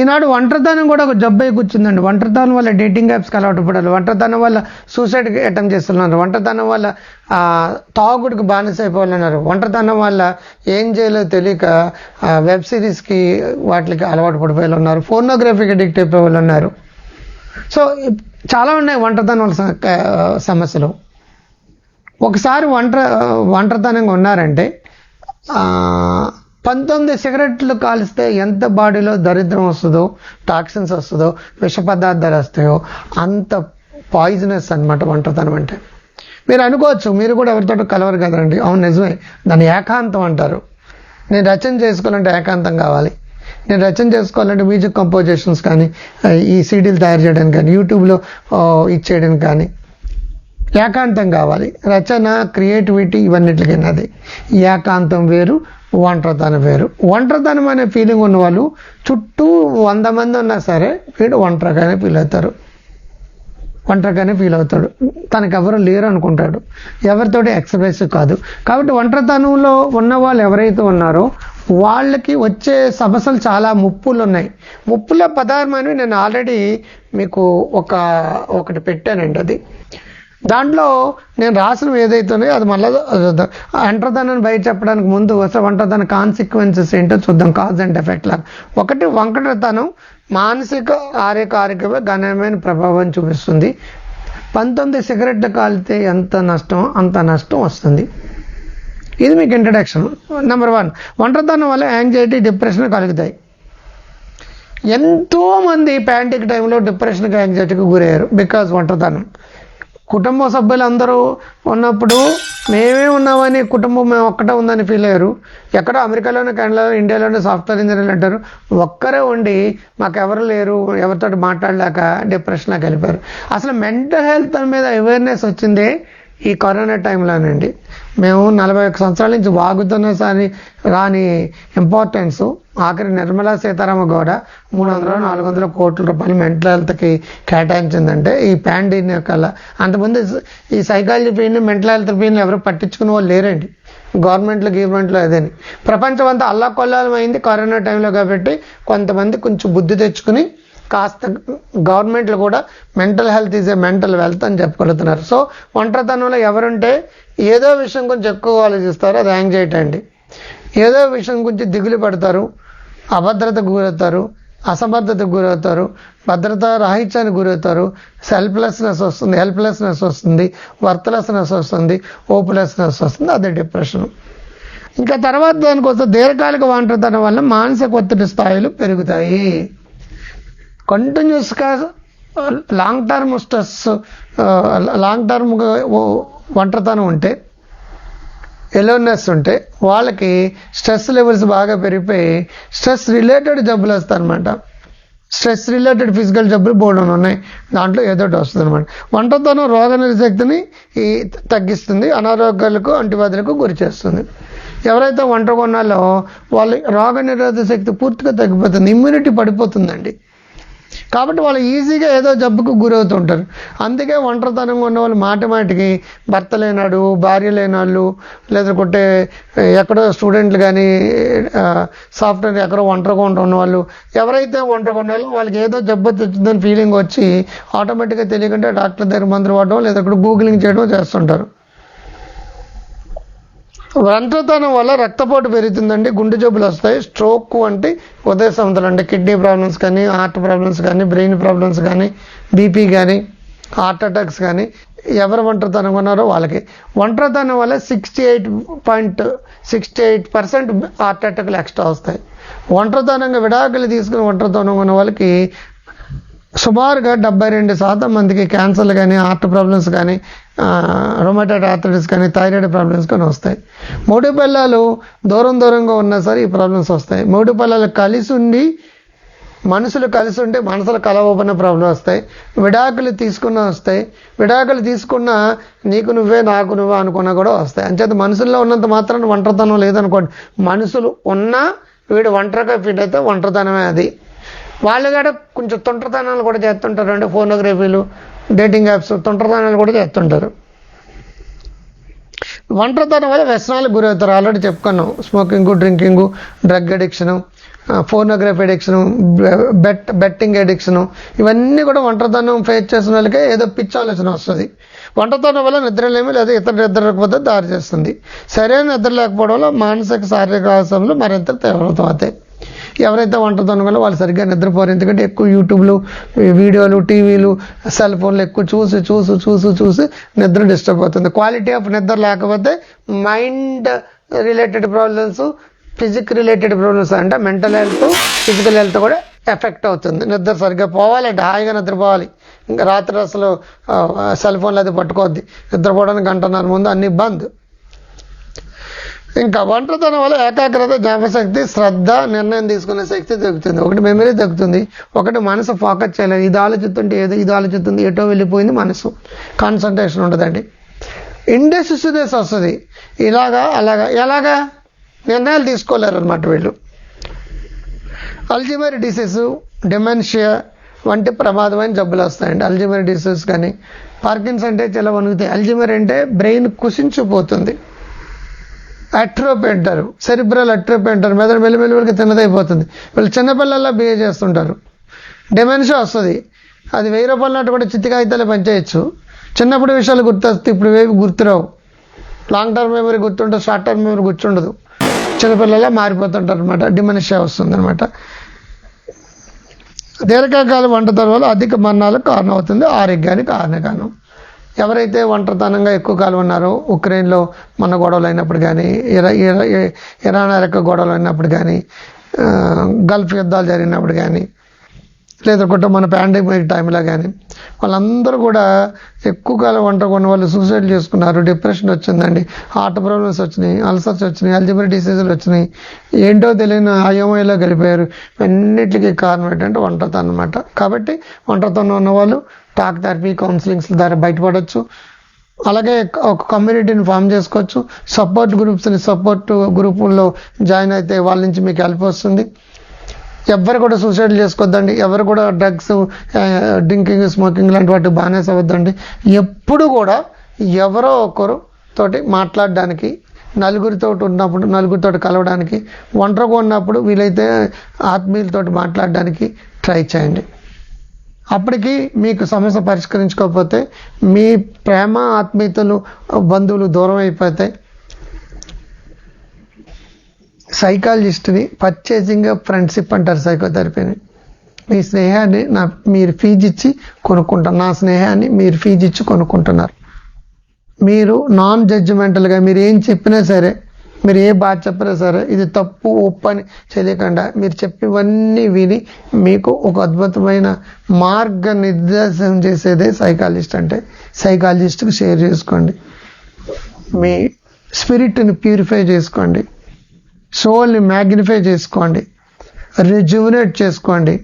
ఈనాడు ఒంటరితనం కూడా ఒక జబ్బు అయి కూర్చుందండి. ఒంటరితనం వల్ల డేటింగ్ యాప్స్కి అలవాటు పడాలి. ఒంటరితనం వల్ల సూసైడ్ అటెంప్ట్ చేస్తున్నారు. ఒంటరితనం వల్ల తాగుడికి బానిస అయిపోవాలన్నారు. ఒంటరితనం వల్ల ఏం చేయాలో తెలియక వెబ్ సిరీస్కి వాటికి అలవాటు పడిపోయేలా ఉన్నారు ఫోర్నోగ్రఫీకి అడిక్ట్ అయిపోయే వాళ్ళు ఉన్నారు సో చాలా ఉన్నాయి ఒంటరితనం వల్ల సమస్యలు. ఒకసారి ఒంటరి ఒంటరితనంగా ఉన్నారంటే పంతొమ్మిది సిగరెట్లు కాలిస్తే ఎంత బాడీలో దరిద్రం వస్తుందో టాక్సిన్స్ వస్తుందో విష పదార్థాలు వస్తాయో అంత పాయిజనస్ అన్నమాట వంటతనం అంటే. మీరు అనుకోవచ్చు మీరు కూడా ఎవరితో కలవరు కదండి. అవును నిజమే. దాన్ని ఏకాంతం అంటారు. నేను రచన చేసుకోవాలంటే ఏకాంతం కావాలి. నేను రచన చేసుకోవాలంటే మ్యూజిక్ కంపోజిషన్స్ కానీ ఈ సీడీలు తయారు చేయడానికి కానీ యూట్యూబ్లో ఇచ్చేయడానికి కానీ ఏకాంతం కావాలి. రచన క్రియేటివిటీ ఇవన్నిటికీ అది ఏకాంతం వేరు ఒంటరితనం వేరు. ఒంటరితనం అనే ఫీలింగ్ ఉన్న వాళ్ళు చుట్టూ వంద మంది ఉన్నా సరే వీడు ఒంటరిగానే ఫీల్ అవుతారు. ఒంటరిగానే ఫీల్ అవుతాడు. తనకు ఎవరు లేరు అనుకుంటాడు ఎవరితోటి ఎక్స్ప్రెస్ కాదు. కాబట్టి ఒంటరితనంలో ఉన్న వాళ్ళు ఎవరైతే ఉన్నారో వాళ్ళకి వచ్చే సమస్యలు చాలా ముప్పులు ఉన్నాయి ముప్పుల పదార్థమని నేను ఆల్రెడీ మీకు ఒక ఒకటి పెట్టానండి అది. దాంట్లో నేను రాసినవి ఏదైతే అది మళ్ళీ చూద్దాం ఒంటరితనాన్ని బయట చెప్పడానికి ముందు అసలు వంటతన కాన్సిక్వెన్సెస్ ఏంటో చూద్దాం కాజ్ అండ్ ఎఫెక్ట్ లాగా. ఒకటి వంకటతనం మానసిక ఆరోగ్య ఆరోగ్యమే గణనీయమైన ప్రభావం చూపిస్తుంది. పంతొమ్మిది సిగరెట్లు కాలితే ఎంత నష్టం అంత నష్టం వస్తుంది. ఇది మీకు ఇంట్రడక్షన్ నెంబర్ వన్ ఒంటరితనం వల్ల యాంగ్జైటీ డిప్రెషన్ కలుగుతాయి. ఎంతో మంది ప్యాంటిక్ టైంలో డిప్రెషన్కి యాంగ్జైటీకి గురయ్యారు బికాజ్ ఒంటరితనం కుటుంబ సభ్యులందరూ ఉన్నప్పుడు మేమే ఉన్నామని కుటుంబం మేము ఒక్కటే ఉందని ఫీల్ అయ్యారు. ఎక్కడో అమెరికాలోనే కెనడాలో ఇండియాలోనే సాఫ్ట్వేర్ ఇంజనీర్లు అంటారు. ఒక్కరే ఉండి మాకెవరు లేరు ఎవరితో మాట్లాడలేక డిప్రెషన్లోకి వెళ్ళిపోయారు అసలు మెంటల్ హెల్త్ మీద అవేర్నెస్ వచ్చిందే ఈ కరోనా టైంలోనండి మేము నలభై ఒక్క సంవత్సరాల నుంచి వాగుతున్న సరి రాని ఇంపార్టెన్స్ ఆఖరి నిర్మలా సీతారామ గౌడ మూడు వందల నాలుగు వందల కోట్ల రూపాయలు మెంటల్ హెల్త్కి కేటాయించిందంటే ఈ పాండమిక్ కల్లా అంతకుముందు ఈ psychology pain mental health pain ఎవరు పట్టించుకునే వాళ్ళు లేరండి. గవర్నమెంట్లో గవర్నమెంట్లో అదేని ప్రపంచం అంతా అల్లా అయింది కరోనా టైంలో కాబట్టి కొంతమంది కొంచెం బుద్ధి తెచ్చుకుని కాస్త గవర్నమెంట్లు కూడా mental health is a mental wealth అని చెప్పగలుగుతున్నారు సో ఒంటరితనంలో ఎవరుంటే ఏదో విషయం గురించి ఎక్కువ ఆలోచిస్తారు అది యాంగ్జైటీ అండి. ఏదో విషయం గురించి దిగులు పడతారు అభద్రతకు గురవుతారు అసమర్థతకు గురవుతారు భద్రత రాహిత్యానికి గురవుతారు సెల్ఫ్లెస్నెస్ వస్తుంది హెల్ప్లెస్నెస్ వస్తుంది వర్త్లెస్నెస్ వస్తుంది ఓప్లెస్నెస్ వస్తుంది అదే డిప్రెషన్ ఇంకా తర్వాత దానికోసం దీర్ఘకాలిక ఒంటరితనం వల్ల మానసిక ఒత్తిడి స్థాయిలు పెరుగుతాయి. కంటిన్యూస్గా long term stress long term ఒంటరితనం ఉంటే ఎలోనెస్ ఉంటే వాళ్ళకి స్ట్రెస్ లెవెల్స్ బాగా పెరిగిపోయి స్ట్రెస్ రిలేటెడ్ జబ్బులు వస్తాయి అనమాట స్ట్రెస్ రిలేటెడ్ ఫిజికల్ జబ్బులు బోర్డు ఉన్నాయి. దాంట్లో ఏదో ఒకటి వస్తుంది అనమాట వంటతోనూ రోగ శక్తిని ఈ తగ్గిస్తుంది అనారోగ్యాలకు అంటువ్యాధులకు గురి చేస్తుంది. ఎవరైతే వంట కొన్నాలో వాళ్ళ రోగ నిరోధక శక్తి పూర్తిగా తగ్గిపోతుంది ఇమ్యూనిటీ పడిపోతుందండి. కాబట్టి వాళ్ళు ఈజీగా ఏదో జబ్బుకు గురవుతుంటారు. అందుకే ఒంటరితనంగా ఉన్న వాళ్ళు మాటి మాటికి భర్త లేనాడు భార్య లేనాళ్ళు లేదంటే ఎక్కడో స్టూడెంట్లు కానీ సాఫ్ట్వేర్ ఎక్కడో ఒంటరిగా ఉంటున్న వాళ్ళు ఎవరైతే ఒంటరిగా ఉన్నారో వాళ్ళకి ఏదో జబ్బు తెచ్చిందని ఫీలింగ్ వచ్చి ఆటోమేటిక్గా తెలియకుండా డాక్టర్ దగ్గర మందులు వాడడం లేదా గూగులింగ్ చేయడం చేస్తుంటారు. రంధ్రతనం వల్ల రక్తపోటు పెరుగుతుందండి గుండె జబ్బులు వస్తాయి స్ట్రోక్ అంటే ఉదయ సమతలు అంటే కిడ్నీ ప్రాబ్లమ్స్ కానీ హార్ట్ ప్రాబ్లమ్స్ కానీ బ్రెయిన్ ప్రాబ్లమ్స్ కానీ బీపీ కానీ హార్ట్ అటాక్స్ కానీ ఎవరు ఒంటరితనం ఉన్నారో వాళ్ళకి. ఒంటరితనం వల్ల sixty eight point sixty eight percent heart అటాక్లు extra వస్తాయి. ఒంటరితనంగా విడాకులు తీసుకుని ఒంటరితనం ఉన్న వాళ్ళకి సుమారుగా డెబ్బై రెండు శాతం మందికి క్యాన్సర్లు కానీ హార్ట్ ప్రాబ్లమ్స్ కానీ రొమాటైడ్ ఆర్థరైటిస్ కానీ థైరాయిడ్ ప్రాబ్లమ్స్ కానీ వస్తాయి. మూడు పిల్లలు దూరం దూరంగా ఉన్నా సరే ఈ ప్రాబ్లమ్స్ వస్తాయి. మూడు పిల్లలు కలిసి ఉండి మనుషులు కలిసి ఉంటే మనసులు కలవబడిన ప్రాబ్లం వస్తాయి. విడాకులు తీసుకున్న వస్తాయి. విడాకులు తీసుకున్న నీకు నువ్వే నాకు నువ్వే అనుకున్నా కూడా వస్తాయి. అంచేత మనుషుల్లో ఉన్నంత మాత్రం ఒంటరితనం లేదనుకోండి. మనుషులు ఉన్నా వీడు ఒంటరిగా ఫీట్ అయితే ఒంటరితనమే అది. వాళ్ళు కూడా కొంచెం తొంటరితనాలు కూడా చేస్తుంటారు అంటే ఫోనోగ్రఫీలు డేటింగ్ యాప్స్ తొంటరితనాలు కూడా చేస్తుంటారు. ఒంటరితనం వల్ల వ్యసనాలకు గురవుతారు ఆల్రెడీ చెప్పుకున్నాం smoking drinking drug addiction pornography addiction bet betting addiction ఇవన్నీ కూడా ఒంటరితనం ఫేస్ చేసిన వాళ్ళకే ఏదో పిచ్చి ఆలోచన వస్తుంది. ఒంటరితనం వల్ల నిద్రలేమి లేదా ఇతర నిద్ర లేకపోతే దారి చేస్తుంది. సరైన నిద్ర లేకపోవడం వల్ల మానసిక శారీరక ఆశలు మరింత తీవ్రతం అవుతాయి. ఎవరైతే వంట వల్ల వాళ్ళు సరిగ్గా నిద్రపోరు. ఎందుకంటే ఎక్కువ యూట్యూబ్లు వీడియోలు టీవీలు సెల్ ఫోన్లు ఎక్కువ చూసి చూసి చూసి చూసి నిద్ర డిస్టర్బ్ అవుతుంది. క్వాలిటీ ఆఫ్ నిద్ర లేకపోతే mind related problems physique related problems అంటే మెంటల్ హెల్త్ ఫిజికల్ హెల్త్ కూడా ఎఫెక్ట్ అవుతుంది. నిద్ర సరిగ్గా పోవాలంటే హాయిగా నిద్రపోవాలి. ఇంకా రాత్రి అసలు సెల్ ఫోన్లు అది పట్టుకోవద్ది. నిద్రపోవడానికి గంటన్నర ముందు అన్ని బంద్. ఇంకా ఒంటరితనం వల్ల ఏకాగ్రత జ్ఞాపశక్తి శ్రద్ధ నిర్ణయం తీసుకునే శక్తి తగ్గుతుంది ఒకటి మెమరీ తగ్గుతుంది ఒకటి మనసు ఫోకస్ చేయలేదు. ఇది ఆలోచిస్తుంటే ఏదో ఇది ఆలోచిస్తుంది ఎటో వెళ్ళిపోయింది మనసు. కాన్సన్ట్రేషన్ ఉంటుందండి. ఇండెసిసినెస్ వస్తుంది. ఇలాగా అలాగా ఎలాగా? నిర్ణయాలు తీసుకోలేరు అనమాట వీళ్ళు. అల్జిమర్ డిసీజ్ డెమెన్షియా వంటి ప్రమాదమైన జబ్బులు వస్తాయండి. అల్జిమర్ డిసీజ్ కానీ పార్కిన్స్ అంటే చాలా వణుగుతాయి అల్జిమర్ అంటే బ్రెయిన్ కుసించిపోతుంది. అట్రోపీ అంటారు సెరిబ్రల్ అట్రోపీ అంటారు మెదడు మెల్లిమెల్లికి తిన్నదైపోతుంది. వీళ్ళు చిన్నపిల్లల్లో బిహేవ్ చేస్తుంటారు. డెమెన్షియా వస్తుంది. అది వెయ్యి రూపాయల నాటు కూడా చిత్తి కాగితాలే పనిచేయచ్చు. చిన్నప్పుడు విషయాలు గుర్తొస్తే ఇప్పుడు ఏవి గుర్తురావు. లాంగ్ టర్మ్ మెమరీ గుర్తుంటే షార్ట్ టర్మ్ మెమరీ గుర్తుండదు. చిన్నపిల్లలా మారిపోతుంటారు అనమాట డిమెన్షియా వస్తుందన్నమాట. దీర్ఘకాల వంట వల్ల అధిక మరణాలకు కారణం అవుతుంది ఆరోగ్యానికి కారణం ఎవరైతే ఒంటరితనంగా ఎక్కువ కాలం ఉన్నారో ఉక్రెయిన్లో మన గొడవలు అయినప్పుడు కానీ ఇరా ఇరాన్ యొక్క గొడవలు అయినప్పుడు కానీ గల్ఫ్ యుద్ధాలు జరిగినప్పుడు కానీ లేదంటే మన పాండమిక్ టైంలో కానీ వాళ్ళందరూ కూడా ఎక్కువ కాలం వంట కొన్ని వాళ్ళు సూసైడ్ చేసుకున్నారు. డిప్రెషన్ వచ్చిందండి. హార్ట్ ప్రాబ్లమ్స్ వచ్చినాయి అల్సర్స్ వచ్చినాయి అల్జిబర్ డిసీజులు వచ్చినాయి. ఏంటో తెలియని అయోమయలో గడిపారు అన్నిటికీ కారణం ఏంటంటే వంటతనం అనమాట కాబట్టి వంటతనం ఉన్నవాళ్ళు టాక్ థెరపీ కౌన్సిలింగ్స్ ద్వారా బయటపడవచ్చు అలాగే ఒక కమ్యూనిటీని ఫామ్ చేసుకోవచ్చు. సపోర్ట్ గ్రూప్స్ని సపోర్ట్ గ్రూపుల్లో జాయిన్ అయితే వాళ్ళ నుంచి మీకు హెల్ప్ వస్తుంది. ఎవ్వరు కూడా సూసైడ్ చేసుకోవద్దండి ఎవరు కూడా డ్రగ్స్ డ్రింకింగ్ స్మోకింగ్ లాంటి వాటి బానేస్ అవ్వద్దండి. ఎప్పుడు కూడా ఎవరో ఒకరు తోటి మాట్లాడడానికి నలుగురితో ఉన్నప్పుడు నలుగురితో కలవడానికి ఒంటరిగా ఉన్నప్పుడు వీలైతే ఆత్మీయులతో మాట్లాడడానికి ట్రై చేయండి. అప్పటికి మీకు సమస్య పరిష్కరించుకోకపోతే మీ ప్రేమ ఆత్మీయతలు బంధువులు దూరం అయిపోతాయి సైకాలజిస్ట్ని పర్చేసింగ్ ఫ్రెండ్షిప్ అంటారు సైకోథెరపీని మీ స్నేహాన్ని నా మీరు ఫీజు ఇచ్చి కొనుక్కుంటారు. నా స్నేహాన్ని మీరు ఫీజు ఇచ్చి కొనుక్కుంటున్నారు. మీరు నాన్ జడ్జిమెంటల్గా మీరు ఏం చెప్పినా సరే మీరు ఏ బాధ చెప్పినా సరే ఇది తప్పు ఒప్పు అని తెలియకుండా మీరు చెప్పివన్నీ విని మీకు ఒక అద్భుతమైన మార్గ నిర్దేశం చేసేదే సైకాలజిస్ట్ అంటే సైకాలజిస్ట్కి షేర్ చేసుకోండి. మీ స్పిరిట్ని ప్యూరిఫై చేసుకోండి. సోల్ని మ్యాగ్నిఫై చేసుకోండి. రిజ్యువనేట్ చేసుకోండి.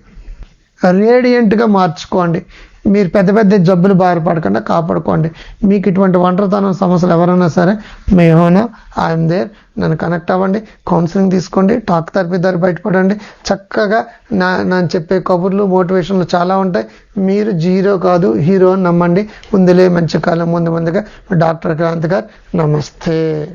రేడియంట్గా మార్చుకోండి. మీరు పెద్ద పెద్ద జబ్బులు బారిపడకుండా కాపాడుకోండి. మీకు ఇటువంటి ఒంటరితనం సమస్యలు ఎవరైనా సరే మీ ఏమైనా ఐఎమ్ దేర్ నన్ను కనెక్ట్ అవ్వండి. కౌన్సిలింగ్ తీసుకోండి. టాక్ థెరపీ ద్వారా బయటపడండి. చక్కగా నా నేను చెప్పే కబుర్లు మోటివేషన్లు చాలా ఉంటాయి. మీరు జీరో కాదు హీరో అని నమ్మండి. ముందులే మంచి కాలం ముందు ముందుగా. డాక్టర్ క్రాంతి గారు నమస్తే.